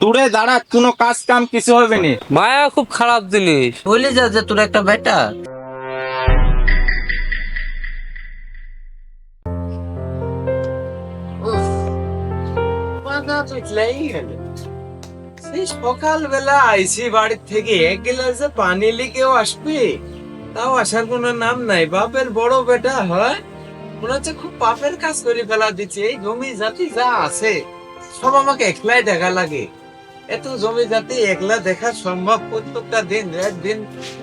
দূরে দাঁড়া কোনো কাজ কাম কিছু হবে না। মায়া খুব খারাপ জিনিস। বলে যা যে তোর একটা বেটা। সেই সকালবেলা আইসি বাড়ির থেকে এক গ্লাসে পানি লিখেও আসবে। তাও আসার কোনো নাম নাই। বাপের বড় বেটা হয় মনে হচ্ছে খুব পাপের কাজ করে ফেলা দিচ্ছে। এই জমি জাতি যা আছে সব আমাকে একলাই দেখা লাগে। এত জমি জাতি একলা দেখা সম্ভব? প্রত্যেকটা দিন রাত দিন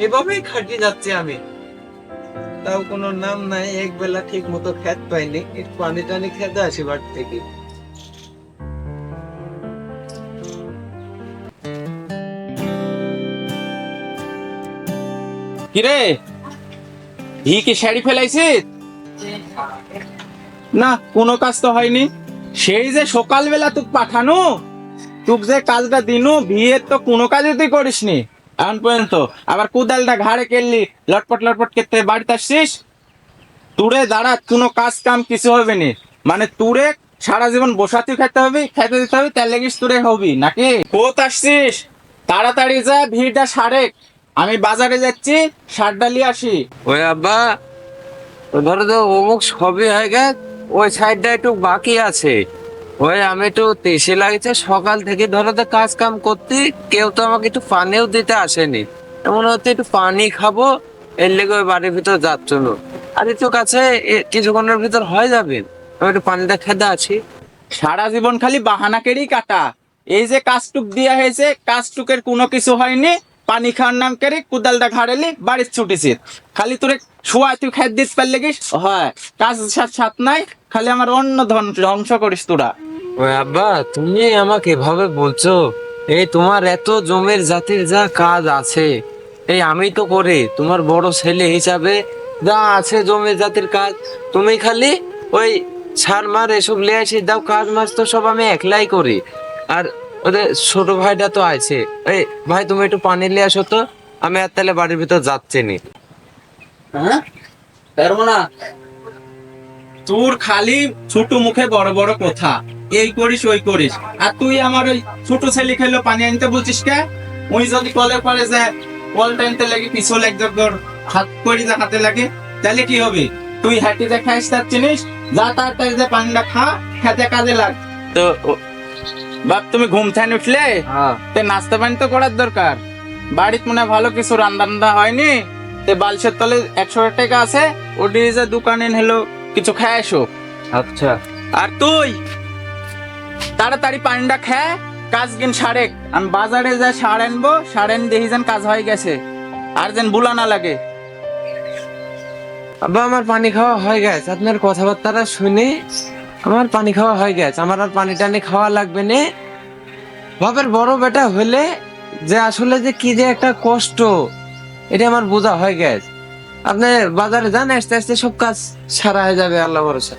এভাবেই খাটিয়ে যাচ্ছে আমি। তাও কোনো নাম নাই, এক বেলা ঠিক মতো খেত পাইনি। একটু পানি টানি খেতে আসি বাড়ি থেকে। কিরে? ভি কি শাড়ি ফেলাইছিস? না, কোনো কাজ তো হয়নি। সেই যে সকালবেলা তুক পাঠানো। তুক যে কাজটা দিনু বিয়ের তো কোনো কাজই তুই করিসনি। এখন পর্যন্ত। আবার কুদালটা ঘাড়ে কেললি, লটপট লটপট করতে বাড়িতে আসছিস? তুরে দাঁড়া, কোনো কাজ কাম কিছু হবে না। মানে তুরে সারা জীবন বসাতে খেতে হবে, খেতে দিতে হবে, তার লেগিস তুরে হবি, নাকি? কোথ আসছিস? তাড়াতাড়ি যা, ভিড়টা সারেক আমি বাজারে যাচ্ছি, সার ডালি আসি। ওই আব্বা, ধরো তো অমুক সবই হয়ে গেছে, ওই সাইডটা একটু বাকি আছে। ওই, আমি একটু তেসে লাগছে। সকাল থেকে ধরো তো কাজ কাম করতে, কেউ তো আমাকে একটু পানিও দিতে আসেনি। এমন হচ্ছে একটু পানি খাব, এর লেগে ওই বাড়ির ভিতর যাচ্ছ আর একটু কাছে কিছুক্ষণের ভিতর হয়ে যাবে। আমি একটু পানিটা খেতে আছি সারা জীবন খালি বাহানাকেরই কাটা। এই যে কাজটুক দিয়া হয়েছে, কাজটুকের কোনো কিছু হয়নি। পানি খাওয়ার নাম করে কুদালটা ঘাড়েলি, বাড়ির ছুটেছি। খালি তোরে শোয়া, তুই খাই দিস পারলে গিস হয়। কাজ সাথ নাই খালি আমার অন্য ধন ধ্বংস করিস তোরা। ওই আব্বা তুমি আমাকে এভাবে বলছো? এই তোমার এত জমির জাতির যা কাজ আছে এই আমি তো করি তোমার বড় ছেলে হিসাবে যা আছে জমির জাতির কাজ তুমি খালি ওই সার মার এসব লিয়ে আসি দাও কাজ মাছ তো সব আমি একলাই করি। আর ওদের ছোট ভাইটা তো আছে। এই ভাই তুমি একটু পানি নিয়ে আসো তো আমি আর তাহলে বাড়ির ভিতর যাচ্ছি নি। হ্যাঁ? পারব না। তোর খালি ছোট মুখে বড় বড় কথা। এই করিস ওই করিস। আর তুই আমার ওই ছোট ছেলে খেলো পানি আনতে বলছিস কে? ওই যদি কলের পরে যে কল টানতে লাগে পিছল এক জগর হাত করি হাতে লাগে তাহলে কি হবে? তুই হাঁটি যে খাইস তার চিনিস যা তাড়াতাড়ি যে পানিটা খা খেতে কাজে লাগ। তো বাপ তুমি ঘুম থেকে উঠলে? হ্যাঁ। তে নাস্তা পানি তো করার দরকার। বাড়িতে মনে ভালো কিছু রান্না হয়নি। তে বালসের তলে একশো টাকা আছে ওটি যে দোকানে হলো কিছু খায় এসো। আচ্ছা। আর তুই? তাড়াতাড়ি পানিটা খায় কাজ গিন সারেক আমি বাজারে যা সার আনব সার এনে দেখি যেন কাজ হয়ে গেছে। আর যেন বুলা না লাগে। আব্বা আমার পানি খাওয়া হয়ে গেছে। আপনার কথাবার্তাটা শুনে। আমার পানি খাওয়া হয়ে গেছে। আমার আর পানি টানি খাওয়া লাগবে না। বাপের বড় বেটা হলে যে আসলে যে কি যে একটা কষ্ট এটা আমার বোঝা হয়ে গেছে। আপনি বাজারে যান আস্তে আস্তে সব কাজ সারা হয়ে যাবে আল্লাহ ভরসা।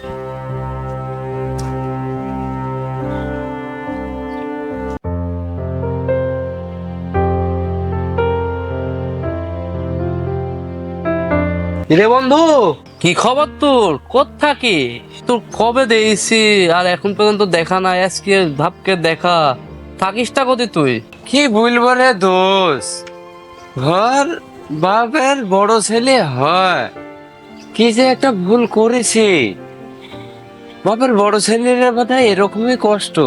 রে বন্ধু? কি খবর তোর? কোথ থাকি তোর কবে দেখছি? আর এখন পর্যন্ত দেখা নাই আজকে ভাবকে দেখা। থাকিস থাকিসটা কোথায় তুই? কি বলব রে দোষ? ঘর বাপের বড় ছেলে হয়। কি যে একটা ভুল করেছি। বাপের বড় ছেলের কথা এরকমই কষ্ট।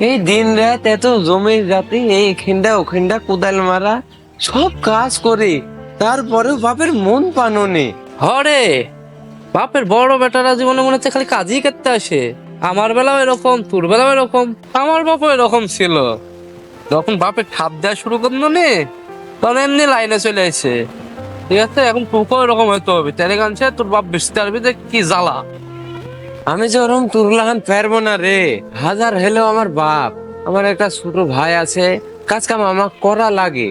এই দিন রাত এত জমি জাতি, এই এখানটা ওখানটা কোদাল মারা, সব কাজ করে। তারপরেও বাপের মন পানো নেই হরে! বাপের বড় বেটারা জীবনে মনে হচ্ছে খালি কাজই করতে আসে। আমার বেলাও এরকম, তোর বেলাও এরকম, আমার বাপও এরকম ছিল। যখন বাপের খাপ দেওয়া শুরু করল নে তখন এমনি লাইনে চলে আসে ঠিক আছে? এখন তোকেও এরকম হয়তো হবে। তেরে গানছে তোর বাপ বুঝতে পারবি যে কি জ্বালা। আমি যে ওরম তুরলাহান পারব না রে। হাজার হলেও আমার বাপ। আমার একটা ছোট ভাই আছে। কাজ কাম আমার করা লাগে।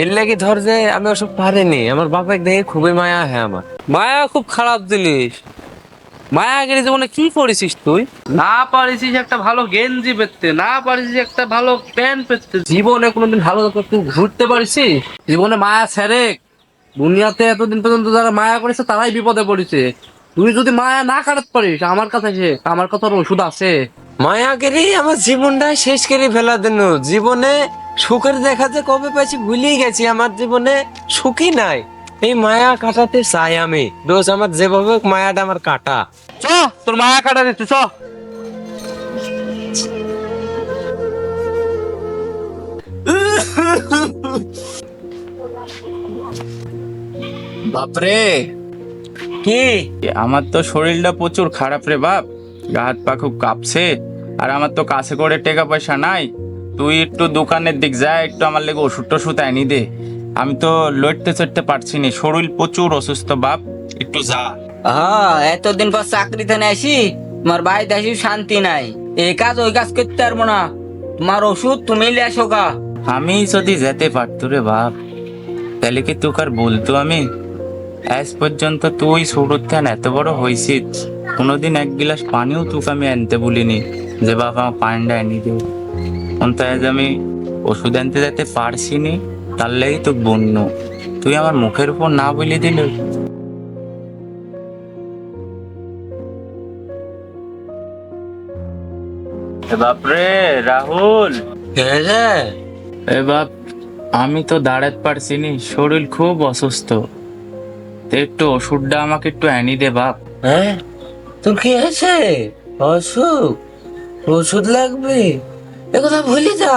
এর লাগি ধর যে আমি ওসব পারিনি। আমার বাপের দেখে খুবই মায়া হয় আমার। মায়া খুব খারাপ জিনিস। মায়াগিরি জীবনে কি করেছিস তুই? না পারিস একটা ভালো গেঞ্জি পেতে না পারিস একটা ভালো প্যান্ট পেতে। জীবনে কোনোদিন ভালো করতে ঘুরতে পারিস জীবনে মায়া ছেড়ে দুনিয়াতে এতদিন পর্যন্ত যারা মায়া করেছে তারাই বিপদে পড়েছে। তুই যদি মায়া না কাটাতে পারিস আমার কাছে এসে আমার কথার ওষুধ আছে। মায়া মায়াকেরই আমার জীবনটা শেষ করে ফেলা দিন। জীবনে সুখের দেখা যে কবে পাইছি ভুলেই গেছি। আমার জীবনে সুখই নাই। এই মায়া কাটাতে চাই আমি। রোজ আমার যেভাবে হোক মায়াটা আমার কাটা। চ তোর মায়া কাটা দিতে চ। বাপরে। কি? আমার তো শরীরটা প্রচুর খারাপ রে বাপ। গা হাত পা খুব কাঁপছে আর আমার তো কাছে করে টাকা পয়সা নাই। তুই একটু দোকানের দিক যা একটু আমার লেগে ওষুধ টষুধ আনি দে। আমি তো লড়তে চড়তে পারছি না। শরীর প্রচুর অসুস্থ বাপ। একটু যা। হ্যাঁ এতদিন পর চাকরিতে আসি তোমার বাড়িতে আসি শান্তি নাই। এই কাজ ওই কাজ করতে পারব না। তোমার ওষুধ তুমি লিয়ে গা। আমি যদি যেতে পারতো রে বাপ তাহলে কি তোকে আর বলতো আমি? আজ পর্যন্ত তুই ছোটোর থেকে এত বড় হয়েছিস কোনোদিন এক গিলাস পানিও তোকে আমি আনতে বলিনি যে বাবা আমার পানিটা এনে দেব অন্ত আজ আমি ওষুধ আনতে যেতে পারছি নি। তার লেগেই তো বন্য। তুই আমার মুখের উপর না বলে দিল? বাপরে রাহুল। এ বাপ আমি তো দাঁড়াতে পারছি নি শরীর খুব অসুস্থ। তো একটু ওষুধটা আমাকে একটু এনে দে বাপ। হ্যাঁ? তোর কি আছে অসুখ? ওষুধ লাগবে? একথা ভুলি যা।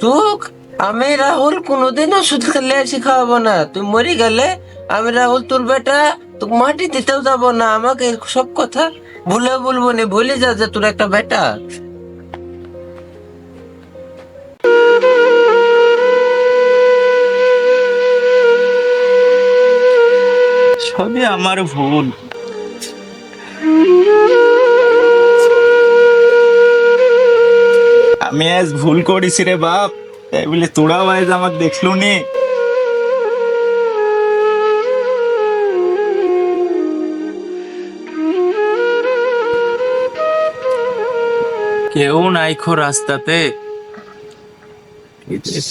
তোক আমি রাহুল কোনোদিনও ওষুধ খেলে খাওয়াবো না। তুই মরে গেলে আমি রাহুল, তোর বেটা তোকে মাটি দিতেও যাব না। আমাকে সব কথা ভুলে বলব না, ভুলে যা যে তোর একটা বেটা। সবই আমার ভুল। আমি আজ ভুল করেছি রে বাপ। তাই বলে তোরাও আজ আমাকে দেখলু নি। কেউ নাই খো রাস্তাতে।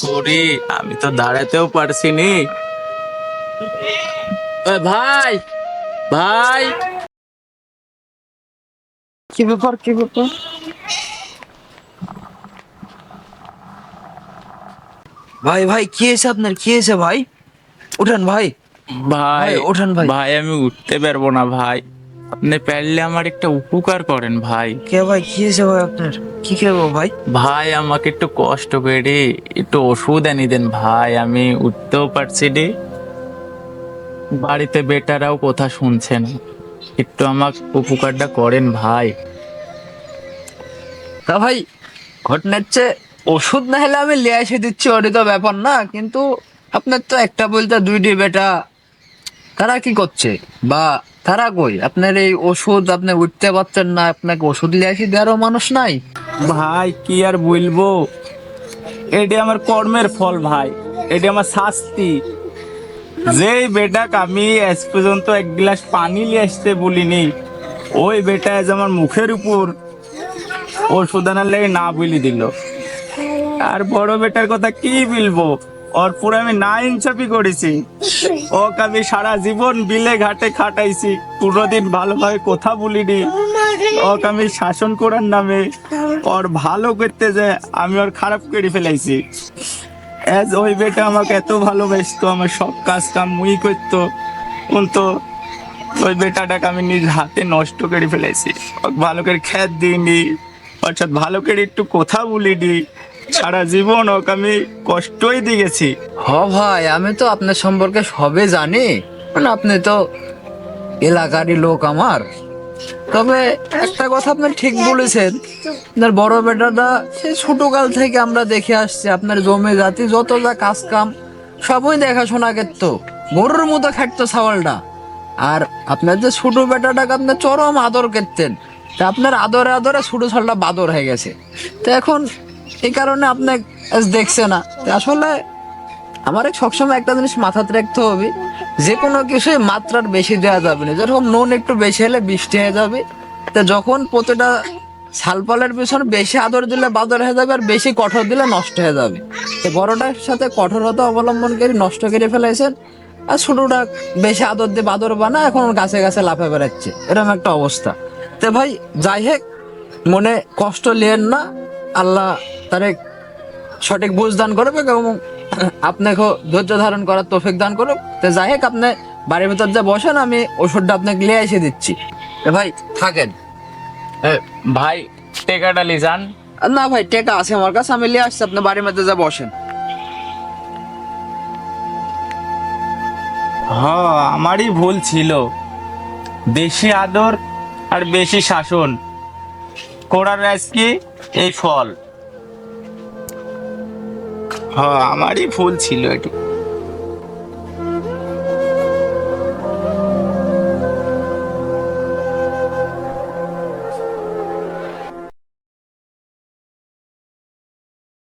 করি আমি তো দাঁড়াতেও পারছি নি। ভাই ভাই। কি ব্যাপার কি ব্যাপার? ভাই ভাই কি হয়েছে আপনার? কি হয়েছে ভাই? উঠান ভাই। ভাই ওঠান ভাই। ভাই আমি উঠতে পারব না ভাই। আপনি পারলে আমার একটা উপকার করেন ভাই। কে ভাই কি হয়েছে ভাই আপনার? কি করব ভাই? ভাই আমাকে একটু কষ্ট করে একটু ওষুধ এনে দেন ভাই। আমি উঠতেও পারছি রে। বাড়িতে বেটারাও কথা শুনছে না একটু আমার উপকারটা করেন ভাই। তা ভাই ঘটনা হচ্ছে ওষুধ না হলে আমি লিয়ে এসে দিচ্ছি, ওটা তো ব্যাপার না, কিন্তু আপনার তো একটা বলতে দুইটি বেটা। তারা কি করছে? বা তারা কই? আপনার এই ওষুধ আপনি উঠতে পারছেন না, আপনাকে ওষুধ লিয়ে এসে দেওয়ারও মানুষ নাই? ভাই, কি আর বলব? এটি আমার কর্মের ফল, ভাই। এটি আমার শাস্তি। যেই বেটাক আমি আজ পর্যন্ত এক গ্লাস পানি নিয়ে আসতে বলিনি, ওই বেটা আজ আমার মুখের উপর ওষুধ আনার লেগে না বলি দিল। আর বড় বেটার কথা কি বলব? ওর পুরো আমি না ইনসাফি করেছি। ওকে আমি সারা জীবন বিলে ঘাটে খাটাইছি। কোনোদিন ভালোভাবে কথা বলিনি। ওকে আমি শাসন করার নামে ওর ভালো করতে যে আমি ওর খারাপ করে ফেলাইছি। এজ ওই বেটা আমাকে এত ভালোবাসতো, আমার সব কাজ কাম মুই করতো। কিন্তু ওই বেটাটাকে আমি নিজ হাতে নষ্ট করে ফেলেছি ভালো করে খ্যাত দিইনি। সাথে ভালো করে একটু কথা বলিনি। সারা জীবন ওকে আমি কষ্টই দিয়ে গেছি হ ভাই, আমি তো আপনার সম্পর্কে সবে জানি। মানে আপনি তো এলাকারই লোক আমার। তবে একটা কথা আপনি ঠিক বলেছেন, আপনার বড় বেটাটা, সে ছোটকাল থেকে আমরা দেখে আসছি, আপনার জমি জাতি, যত যা কাজ কাম, সবই দেখাশোনা করতো। গরুর মতো খাটতো ছাওয়ালটা আর আপনার যে ছোট বেটাটাকে আপনার চরম আদর করতেন, তা আপনার আদরে আদরে ছোট ছালটা বাদর হয়ে গেছে। তো এখন এই কারণে আপনি দেখছে না। আসলে আমার সবসময় একটা জিনিস মাথাতে রাখতে হবে, যে কোনো কিছুই মাত্রার বেশি দেওয়া যাবে না। যেরকম নুন একটু বেশি হলে বৃষ্টি হয়ে যাবে, তা যখন প্রতিটা ছালপালের পিছনে বেশি আদর দিলে বাদর হয়ে যাবে আর বেশি কঠোর দিলে নষ্ট হয়ে যাবে। তো বড়টার সাথে কঠোরতা অবলম্বন করে নষ্ট করে ফেলেছেন, আর ছোটটা বেশি আদর দিয়ে বাদর বানা এখন গাছে গাছে লাফে বেড়াচ্ছে। এরকম একটা অবস্থা। তো ভাই, যাই হোক, মনে কষ্ট লিয়েন না। আল্লাহ তারে সঠিক বুঝ দান করবে এবং আপনাকে ধৈর্য ধারণ করার তৌফিক দান করুক। তো যাই হোক আপনি বাড়ির ভিতর যে বসেন আমি ওষুধটা আপনাকে নিয়ে এসে দিচ্ছি। এ ভাই থাকেন। ভাই টেকাটা লি যান। না ভাই টেকা আছে আমার কাছে আমি নিয়ে আসছি আপনি বাড়ির মধ্যে যা বসেন। হ আমারই ভুল ছিল। বেশি আদর আর বেশি শাসন। করার আজকে এই ফল। হ আমারই ভুল ছিল এটি